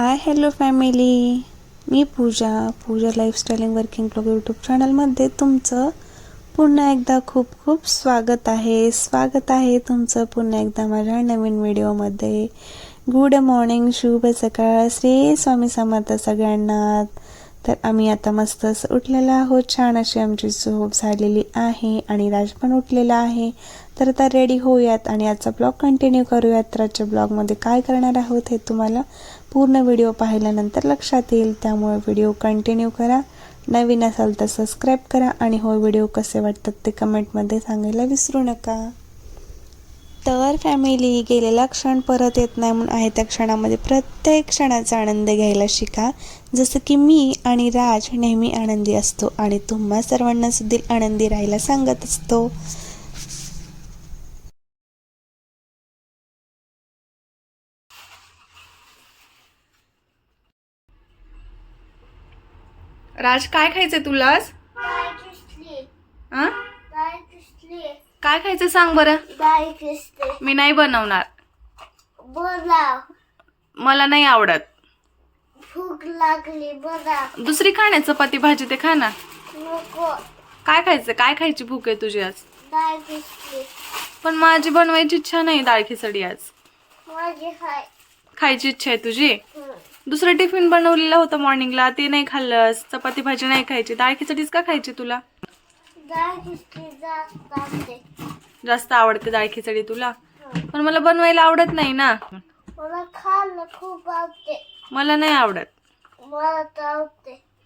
हाय hello family मी Pooja Pooja lifestyling working blog YouTube चॅनलमध्ये तुमचं पुन्हा एकदा खूप खूप स्वागत आहे. स्वागत आहे तुमचं पुन्हा एकदा माझ्या नवीन व्हिडिओमध्ये गुड मॉर्निंग शुभ सकाळ. श्री स्वामी समर्थ सगळ्यांना. तर आम्ही आता मस्त असं उठलेलो आहोत. छान अशी आमची झोप झालेली आहे आणि राज पण उठलेला आहे. तर आता रेडी होऊयात आणि आजचा ब्लॉग कंटिन्यू करूयात. तर आजच्या ब्लॉगमध्ये काय करणार आहोत हे तुम्हाला पूर्ण व्हिडिओ पाहिल्यानंतर लक्षात येईल. त्यामुळे व्हिडिओ कंटिन्यू करा. नवीन असाल तर सबस्क्राईब करा आणि हो व्हिडिओ कसे वाटतात ते कमेंटमध्ये सांगायला विसरू नका. तर फॅमिली गेलेला क्षण परत येत नाही म्हणून आहे त्या क्षणामध्ये प्रत्येक क्षणाचा आनंद घ्यायला शिका. जसं की मी आणि राज नेहमी आनंदी असतो आणि तुम्हा सर्वांना सुद्धा आनंदी राहायला सांगत असतो. राज काय खायचंय तुला काय खायचं सांग बरं. मी नाही बनवणार. मला नाही आवडत. भूक लागली दुसरी खा ना चपाती भाजी ते खा ना. नको. काय खायचं? काय खायची भूक आहे तुझी आज? पण माझी बनवायची इच्छा नाही डाळ खिचडी आज. खायची इच्छा आहे तुझी? हं. दुसरं टिफिन बनवलेलं होतं मॉर्निंगला. ते नाही खाल्लंस. चपाती भाजी नाही खायची. डाळ खिचडीच का खायची तुला? जास्त आवडते डाळ खिचडी तुला? हं. पण मला बनवायला आवडत नाही ना. मला नाही आवडत.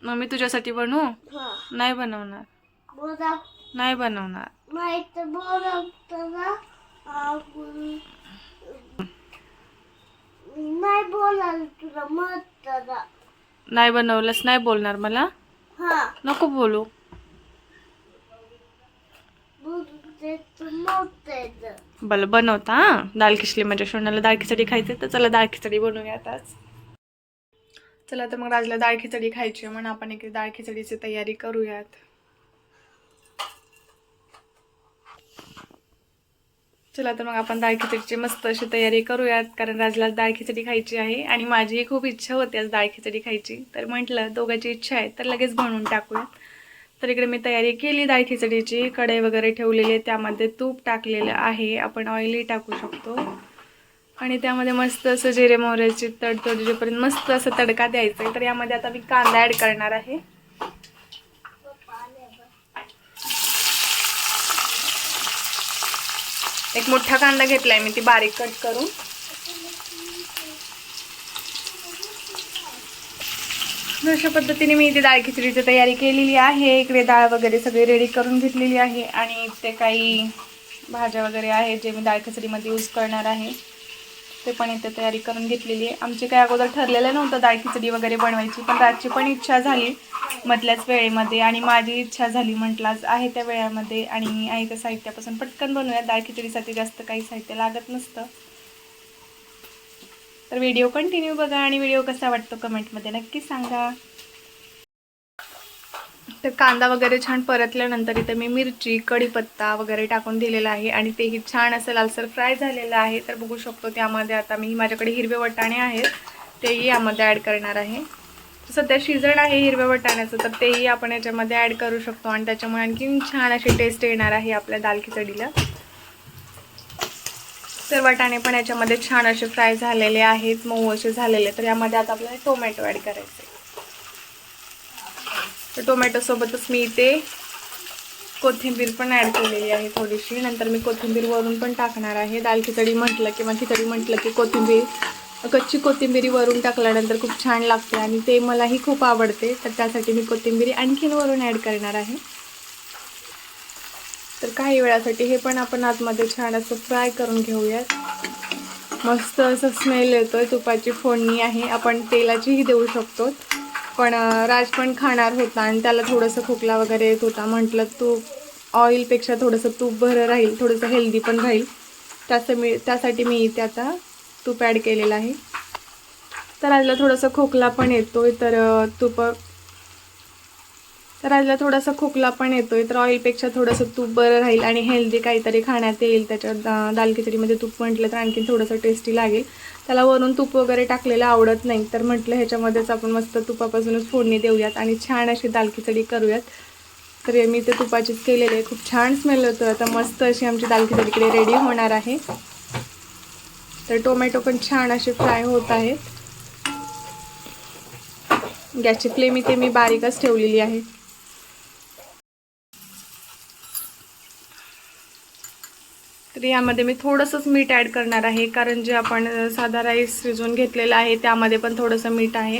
मग मी तुझ्यासाठी बनवू? हं. नाही बनवणार. बोला. नाही बनवणार माहीत बोलवतो ना आपण नाही बोलायला तुला मत ना नाही बनवलंस नाही बोलणार मला? हा. नको बोलू. बरं बनवता हा? दाल खिचडी माझ्या शोनाला डाळ खिचडी खायची तर चला डाळ खिचडी बनवूयात आज. चला तर मग राजला डाळ खिचडी खायची म्हणून आपण एक डाळ खिचडीची तयारी करूयात. चला तर मग आपण डाळ खिचडीची मस्त अशी तयारी करूयात कारण राजला डाळ खिचडी खायची आहे आणि माझी खूप इच्छा होती आज डाळ खिचडी खायची. तर म्हटलं दोघांची इच्छा आहे तर लगेच बनवून टाकूयात. तर इकडे मी तयारी केली डाळ खिचडीची कढई वगैरे ठेवलेली आहे त्यामध्ये तूप टाकलेलं आहे आपण ऑइलही टाकू शकतो. आणि त्यामध्ये मस्त असं जिरे मोहऱ्याची तडतोड जेपर्यंत मस्त असं तडका द्यायचा आहे तर यामध्ये आता मी कांदा ॲड करणार आहे. एक मोठा कांदा घेतलाय मी ती बारीक कट करून. अशा पद्धतीने मी इथे डाळ खिचडीची तयारी केलेली आहे. इकडे डाळ वगैरे सगळी रेडी करून घेतलेली आहे. आणि ते काही भाज्या वगैरे आहेत जे मी डाळ खिचडीमध्ये यूज करणार आहे. ते पण इथे तयारी करून घेतलेली आहे. आमची काही अगोदर ठरलेलं नव्हतं डाळ खिचडी वगैरे बनवायची पण आजची पण इच्छा झाली मधल्याच वेळेमध्ये आणि माझी इच्छा झाली म्हटलाच आहे त्या वेळामध्ये आणि आहे त्या साहित्यापासून पटकन बनवूया डाळ खिचडीसाठी जास्त काही साहित्य लागत नसतं. तर व्हिडिओ कंटिन्यू बघा आणि व्हिडिओ कसा वाटतो कमेंटमध्ये नक्की सांगा. तर कांदा वगैरे छान परतल्यानंतर इथे मी मिरची कढीपत्ता वगैरे टाकून दिलेला आहे आणि तेही छान असं लालसर फ्राय झालेलं आहे. तर बघू शकतो त्यामध्ये आता मी माझ्याकडे हिरवे वटाणे आहेत. तेही यामध्ये ॲड करणार आहे. सध्या शिजण आहे हिरव्या वटाण्याचं तर तेही आपण याच्यामध्ये ॲड करू शकतो आणि त्याच्यामुळे आणखीन छान अशी टेस्ट येणार आहे आपल्या दाल खिचडीला. तर वाटाणे पण याच्यामध्ये छान असे फ्राय झालेले आहेत मऊ असे झालेले तर यामध्ये आता आपल्याला टोमॅटो ॲड करायचे तर टोमॅटोसोबतच मी इथे कोथिंबीर पण ॲड केलेली आहे थोडीशी. नंतर मी कोथिंबीर वरून पण टाकणार आहे. दाल खिचडी म्हटलं किंवा खिचडी म्हटलं की कोथिंबीर कच्ची कोथिंबीरी वरून टाकल्यानंतर खूप छान लागते आणि ते मलाही खूप आवडते. तर त्यासाठी मी कोथिंबीरी आणखीन वरून ॲड करणार आहे. तर काही वेळासाठी हे पण आपण आतमध्ये छान असं फ्राय करून घेऊयात. मस्त असं स्मेल येतो आहे तुपाची फोडणी आहे. आपण तेलाचीही देऊ शकतो. पण राज पण खाणार होता आणि त्याला थोडंसं खोकला वगैरे येत होता. म्हटलं तूप ऑइलपेक्षा थोडंसं तूप बरं राहील थोडंसं हेल्दी पण राहील. त्याचं मी त्यासाठी मी इथे आता तूप ॲड केलेलं आहे. तर आजला थोडंसं खोकला पण येतोय तर तूप तर राजला थोडासा खोकला पण येतोय. तर ऑइलपेक्षा थोडंसं तूप बरं राहील आणि हेल्दी काहीतरी खाण्यात येईल. त्याच्यात दा दाल खिचडीमध्ये तूप म्हटलं तर आणखी थोडंसं टेस्टी लागेल. त्याला वरून तूप वगैरे टाकलेलं आवडत नाही. तर म्हटलं ह्याच्यामध्येच आपण मस्त तुपापासूनच फोडणी देऊयात आणि छान अशी दाल खिचडी करूयात. तर मी ते तुपाचीच केलेली आहे खूप छान स्मेल होतो. आता मस्त अशी आमची दाल खिचडीकडे रेडी होणार आहे. तर टोमॅटो पण छान असे फ्राय होत आहेत. गॅसची फ्लेम इथे मी बारीकच ठेवलेली आहे. तर यामध्ये मी थोडंसंच मीठ ॲड करणार आहे. कारण जे आपण साधा राईस शिजवून घेतलेला आहे त्यामध्ये पण थोडंसं मीठ आहे.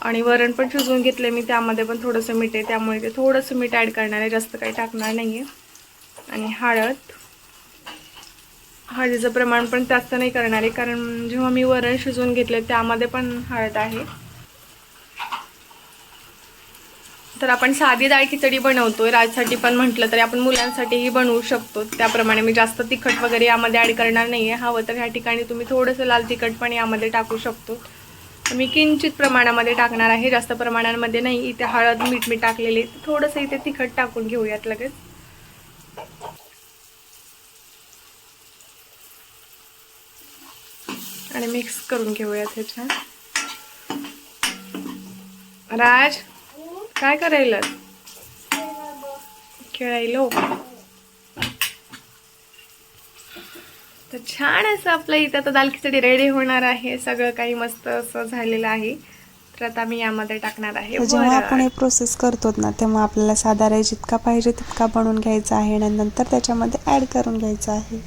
आणि वरण पण शिजवून घेतले मी त्यामध्ये पण थोडंसं मीठ आहे. त्यामुळे ते थोडंसं मीठ ॲड करणार आहे. जास्त काही टाकणार नाही आहे आणि हळद. हळदीचं प्रमाण पण जास्त नाही करणार आहे. कारण जेव्हा मी वरण शिजवून घेतले त्यामध्ये पण हळद आहे. तर आपण साधी डाळ खिचडी बनवतोय. राजसाठी पण म्हटलं तरी आपण मुलांसाठीही बनवू शकतो. त्याप्रमाणे मी जास्त तिखट वगैरे यामध्ये ॲड करणार नाही आहे हवं तर ह्या ठिकाणी तुम्ही थोडंसं लाल तिखट पण यामध्ये टाकू शकतो. मी किंचित प्रमाणामध्ये टाकणार आहे. जास्त प्रमाणामध्ये नाही. इथे हळद मीठ मी टाकलेले. थोडंसं इथे तिखट टाकून घेऊयात लगेच. आणि मिक्स करून घेऊयात ह्याच्या राज? काय करायला खेळायलो. तर छान असं आपलं इथं आता दाल खिचडी रेडी होणार आहे. सगळं काही मस्त असं झालेलं आहे. तर आता मी यामध्ये टाकणार आहे. जेव्हा. आपण हे प्रोसेस करतो ना तेव्हा आपल्याला साधा राईस जितका पाहिजे तितका बनवून घ्यायचा आहे आणि नंतर त्याच्यामध्ये ॲड करून घ्यायचा आहे.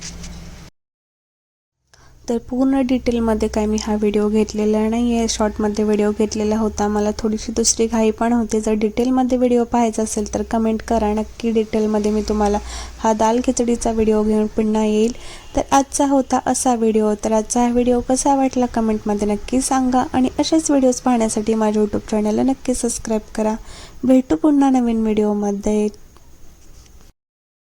तर पूर्ण डिटेलमध्ये काय मी हा व्हिडिओ घेतलेला नाही आहे शॉर्टमध्ये व्हिडिओ घेतलेला होता. मला थोडीशी दुसरी घाई पण होती. जर डिटेलमध्ये व्हिडिओ पाहायचा असेल तर कमेंट करा. नक्की डिटेलमध्ये मी तुम्हाला हा दाल खिचडीचा व्हिडिओ घेऊन पुन्हा येईल. तर आजचा होता असा व्हिडिओ तर आजचा हा व्हिडिओ कसा वाटला कमेंटमध्ये नक्की सांगा. आणि असेच व्हिडिओज पाहण्यासाठी माझ्या यूट्यूब चॅनलला नक्की सबस्क्राईब करा. भेटू पुन्हा नवीन व्हिडिओमध्ये